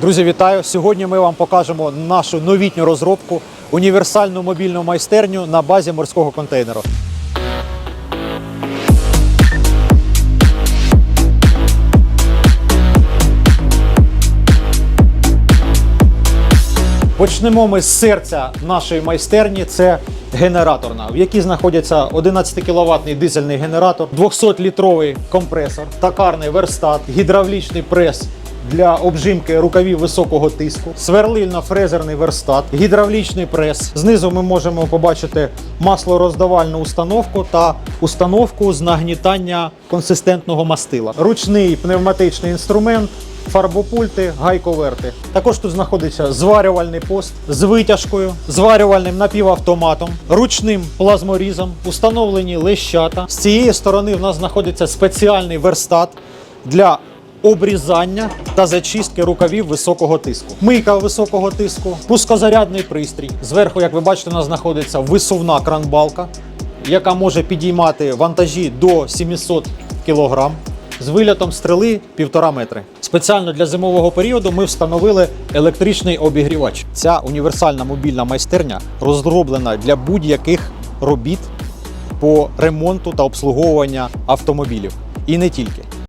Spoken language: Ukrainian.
Друзі, вітаю! Сьогодні ми вам покажемо нашу новітню розробку універсальну мобільну майстерню на базі морського контейнеру. Почнемо ми з серця нашої майстерні. Це генераторна, в якій знаходиться 11 кВт дизельний генератор, 200-літровий компресор, токарний верстат, гідравлічний прес для обжимки рукавів високого тиску, сверлильно-фрезерний верстат, гідравлічний прес. Знизу ми можемо побачити маслороздавальну установку та установку з нагнітання консистентного мастила, ручний пневматичний інструмент. Фарбопульти, гайковерти. Також тут знаходиться зварювальний пост з витяжкою, зварювальним напівавтоматом, ручним плазморізом, установлені лещата. З цієї сторони в нас знаходиться спеціальний верстат для обрізання та зачистки рукавів високого тиску. Мийка високого тиску, пускозарядний пристрій. Зверху, як ви бачите, у нас знаходиться висувна кранбалка, яка може підіймати вантажі до 700 кг з вильотом стріли 1,5 метри. Спеціально для зимового періоду ми встановили електричний обігрівач. Ця універсальна мобільна майстерня розроблена для будь-яких робіт по ремонту та обслуговування автомобілів. І не тільки.